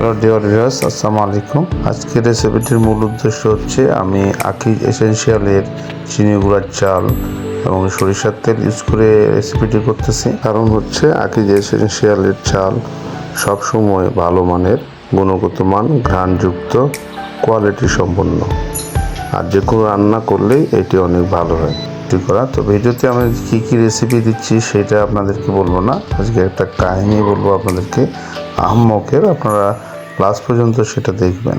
Hello dear viewers আসসালামু আলাইকুম আজকের রেসিপিটির মূল উদ্দেশ্য হচ্ছে, আমি আখি এসেনশিয়ালের চিনি গুঁড়ার চাল এবং সরিষার তেল ইউজ করে রেসিপিটি করতেছি। কারণ হচ্ছে, আখি এসেনশিয়ালের চাল সবসময় ভালো মানের, গুণগত মান, ঘ্রাণযুক্ত কোয়ালিটি সম্পন্ন আর যে কোনো রান্না করলেই এটি অনেক ভালো হয়। এটি করা। তো ভিডিওতে আমি কী কী রেসিপি দিচ্ছি সেটা আপনাদেরকে বলব না। আজকে একটা কাহিনী বলব আপনাদেরকে। আহম্মকের আপনারা লাস্ট পর্যন্ত সেটা দেখবেন।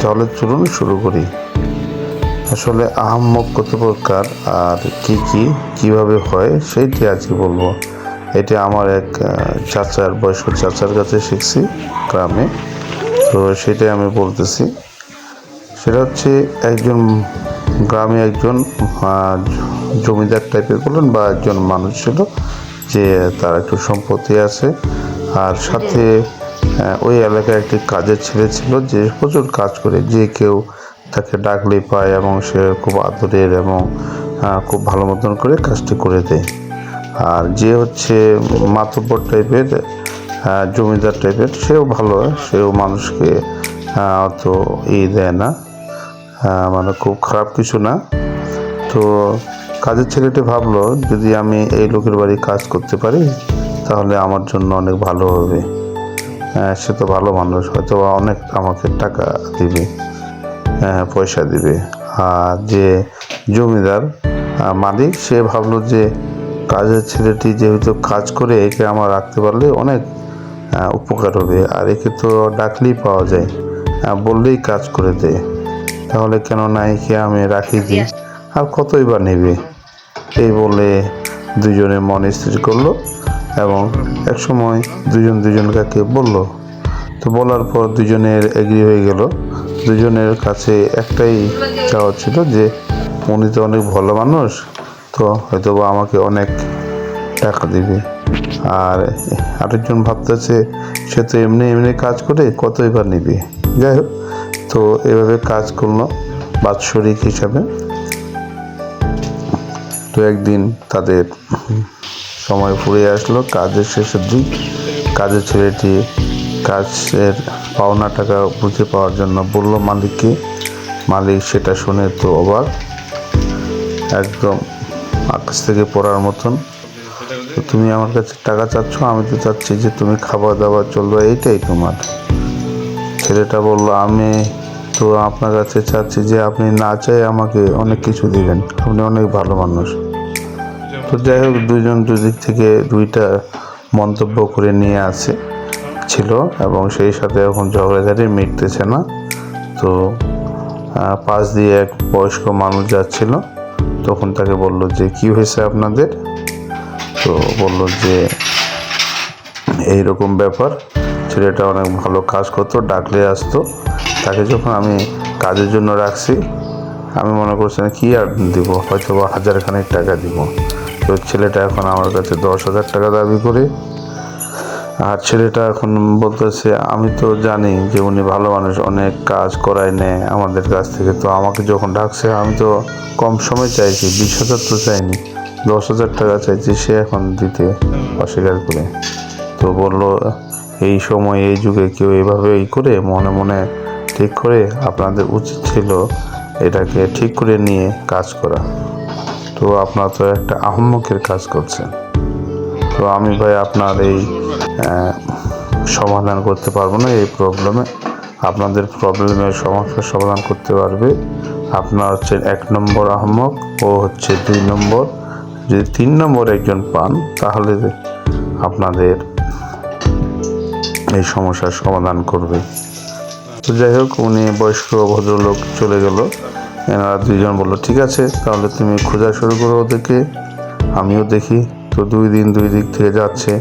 তাহলে চলুন শুরু করি। আসলে আহম্মক কত প্রকার আর কি কি, কীভাবে হয় সেইটি আজকে বলব। এটি আমার এক চাচার, বয়স্ক চাচার কাছে শিখছি গ্রামে। তো সেটাই আমি বলতেছি। সেটা হচ্ছে একজন গ্রামে একজন জমিদার টাইপের বলুন বা একজন মানুষ ছিল যে তার একটু সম্পত্তি আছে। আর সাথে ওই এলাকায় একটি কাজের ছেলে ছিল যে প্রচুর কাজ করে, যে কেউ তাকে ডাকলেই পায় এবং সে খুব আদরের এবং খুব ভালো মতন করে কাজটি করে দেয়। আর যে হচ্ছে মাতব্বর টাইপের জমিদার টাইপের সেও ভালো, সেও মানুষকে অত ই দেয় না। মানে খুব খারাপ কিছু না। তো কাজের ছেলেটি ভাবলো যদি আমি এই লোকের বাড়ি কাজ করতে পারি তাহলে আমার জন্য অনেক ভালো হবে। আহ, সে তো ভালো মানুষ হয়তো অনেক আমাকে টাকা দিবে আহ, পয়সা দিবে। আর যে জমিদার মালিক সে ভাবলো যে কাজের ছেলেটি যেহেতু কাজ করে একে আমার রাখতে পারলে অনেক উপকার হবে। আর একে তো ডাকলেই পাওয়া যায়। বললেই কাজ করে দেয়। তাহলে কেন না একে আমি রাখি দিই আর কতই বা নেবে? এই বলে দুজনে মন স্থির করল এবং একসময় দুজন দুজন কাকে বলল। তো বলার পর দুজনের এগ্রি হয়ে গেল। দুজনের কাছে একটাই চাওয়া ছিল যে উনি তো অনেক ভালো মানুষ, তো হয়তো বা আমাকে অনেক টাকা দিবে। আর আরেকজন ভাবতেছে, সে তো এমনি এমনি কাজ করে কতই বা নিবে। যাই হোক, তো এভাবে কাজ করল বাৎসরিক হিসাবে। তো একদিন তাদের সময় ফুরিয়ে আসলো, কাজের শেষের দিক। কাজের ছেলেটি কাজের পাওনা টাকা বুঝে পাওয়ার জন্য বলল, মালিককে মালিক সেটা শুনে তো অবাক। একদম আকাশ থেকে পড়ার মতন। তো তুমি আমার কাছে টাকা চাচ্ছ, আমি তো চাচ্ছি যে তুমি খাবার দাবার চলবে, এইটাই তোমার। ছেলেটা বলল, আমি তো আপনার কাছে চাচ্ছি যে আপনি না চাই আমাকে অনেক কিছু দিবেন, আপনি অনেক ভালো মানুষ। তো যাই হোক দুজন দুদিক থেকে দুইটা মন্তব্য করে নিয়ে আসে, ছিল এবং সেই সাথে এখন ঝগড়াঝাড়ি মিটতেছে না। তো পাশ দিয়ে এক বয়স্ক মানুষ যাচ্ছিল, তখন তাকে বলল যে, কি হয়েছে আপনাদের? তো বলল যে এই রকম ব্যাপার, ছেলেটা অনেক ভালো কাজ করতো, ডাকলে আসতো। তাকে যখন আমি কাজের জন্য রাখছি, আমি মনে করছি না কি আর দিব হয়তো বা হাজারখানেক টাকা দিব। তো ছেলেটা এখন আমার কাছে দশ হাজার টাকা দাবি করে। আর ছেলেটা এখন বলতেছে, আমি তো জানি যে উনি ভালো মানুষ, অনেক কাজ করায় নেয় আমাদের কাছ থেকে। তো আমাকে যখন ডাকছে, আমি তো কম সময় চাইছি, বিশ হাজার তো চাইনি। দশ হাজার টাকা চাইছি, সে এখন দিতে অস্বীকার করে। তো বলল, এই সময়, এই যুগে কেউ এভাবে ই করে, মনে মনে ঠিক করে আপনাদের উচিত ছিল এটাকে ঠিক করে নিয়ে কাজ করা। তো আপনার তো একটা আহম্মকের কাজ করছেন। তো আমি ভাই আপনার এই সমাধান করতে পারব না, এই প্রবলেমে। আপনাদের প্রবলেমের সমস্যার সমাধান করতে পারবে। আপনার হচ্ছে এক নম্বর আহমক ও হচ্ছে দুই নম্বর। যদি তিন নম্বর একজন পান, তাহলে আপনাদের এই সমস্যার সমাধান করবে। তো যাই হোক, উনি বয়স্ক ভদ্রলোক চলে গেল। এনারা দুইজন বলল, ঠিক আছে, তাহলে তুমি খোঁজা শুরু করো ওদেরকে। আমিও দেখি। তো দুই দিন দুই দিক থেকে যাচ্ছে।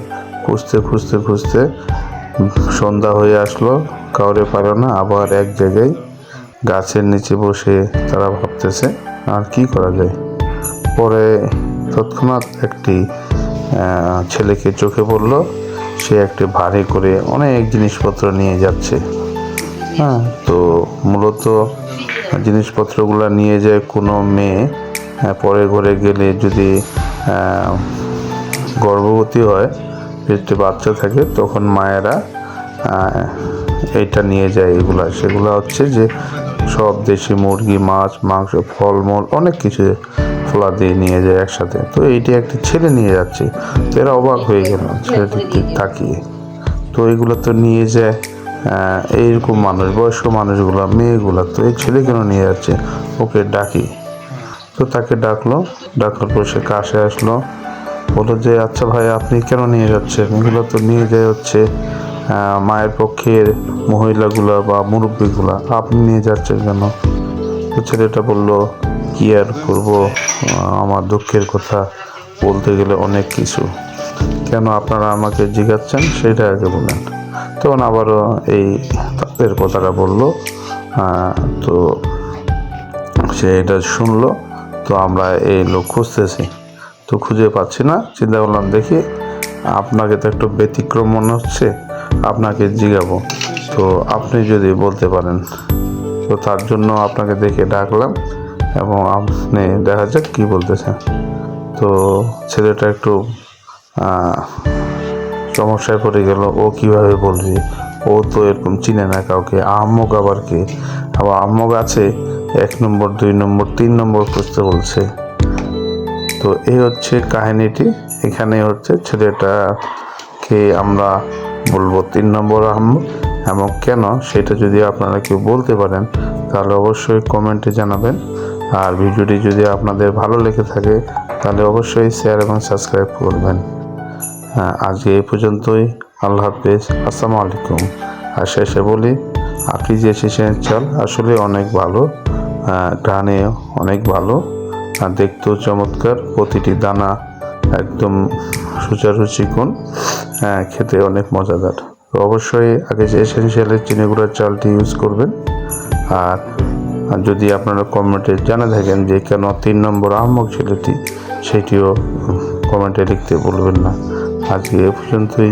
খুঁজতে খুঁজতে খুঁজতে সন্ধ্যা হয়ে আসলো। কাউরে পারো না, আবার এক জায়গায় গাছের নিচে বসে তারা ভাবতেছে, আর কি করা যায়? পরে তৎক্ষণাৎ একটি ছেলেকে চোখে পড়ল। সে একটি ভারী করে অনেক জিনিসপত্র নিয়ে যাচ্ছে। হ্যাঁ তো মূলত জিনিসপত্রগুলো নিয়ে যায় কোনো মেয়ে হ্যাঁ, পরে ঘরে গেলে যদি গর্ভবতী হয় পেটে বাচ্চা থাকে তখন মায়েরা এটা নিয়ে যায় এগুলা। সেগুলো হচ্ছে যে সব দেশি মুরগি মাছ মাংস ফলমূল অনেক কিছু ফোলা দিয়ে নিয়ে যায় একসাথে। তো এইটি একটি ছেলে নিয়ে যাচ্ছে। তো এরা অবাক হয়ে গেল ছেলেটিকে তাকিয়ে। তো এগুলো তো নিয়ে যায় এইরকম মানুষ, বয়স্ক মানুষগুলো, মেয়েগুলো, তো এই ছেলে কেন নিয়ে যাচ্ছে? ওকে ডাকি। তো তাকে ডাকলো, ডাকার পর সে কাছে আসলো। বলল যে আচ্ছা ভাই, আপনি কেন নিয়ে যাচ্ছেন? এগুলো তো নিয়ে যায় হচ্ছে মায়ের পক্ষের মহিলাগুলা বা মুরব্বীগুলা। আপনি নিয়ে যাচ্ছেন কেন? ছেলেটা বলল কি আর করব? আমার দুঃখের কথা বলতে গেলে অনেক কিছু। কেন আপনারা আমাকে জিজ্ঞাচ্ছেন সেটা আগে বলেন। তখন আবারও এই তাদের কথাটা বলল। তো সে এটা শুনলো। তো আমরা এই লোক খুঁজতেছি। তো খুঁজে পাচ্ছি না। চিন্তা করলাম, দেখি আপনাকে তো একটু ব্যতিক্রম মনে হচ্ছে, আপনাকে জিগাবো। তো আপনি যদি বলতে পারেন, তো তার জন্য আপনাকে দেখে ডাকলাম। এবং আপনি দেখা যাক কী বলতেছেন তো ছেলেটা একটু সমস্যায় পড়ে গেল। ও কীভাবে বলবে? ও তো এরকম চিনে না কাউকে। আহম্মক আবার কে? আবার আহম্মক আছে, এক নম্বর, দুই নম্বর, তিন নম্বর খুঁজতে বলছে। তো এই হচ্ছে কাহিনীটি। এখানে হচ্ছে ছেলেটাকে আমরা বলব? তিন নম্বর আহম্মক এবং কেন? সেটা যদি আপনারা কেউ বলতে পারেন, তাহলে অবশ্যই কমেন্টে জানাবেন। আর ভিডিওটি যদি আপনাদের ভালো লেগে থাকে তাহলে অবশ্যই শেয়ার এবং সাবস্ক্রাইব করবেন। হ্যাঁ আজকে এই পর্যন্তই। আল্লাহ হাফেজ। আসসালামু আলাইকুম। আর শেষে বলি আকিজ এসেছেন চাল আসলে অনেক ভালো আহ, গানে অনেক ভালো আর দেখতেও চমৎকার প্রতিটি দানা একদম সুচারু চিকন হ্যাঁ খেতে অনেক মজাদার। তো অবশ্যই আগে যে এসেন্সিয়ালের চিনি গুঁড়ার চালটি ইউজ করবেন। আর আর যদি আপনারা কমেন্টে জানা থাকেন যে কেন তিন নম্বর আহমক ছেলেটি, সেটিও কমেন্টে লিখতে বলবেন না। আজকে এ পর্যন্তই।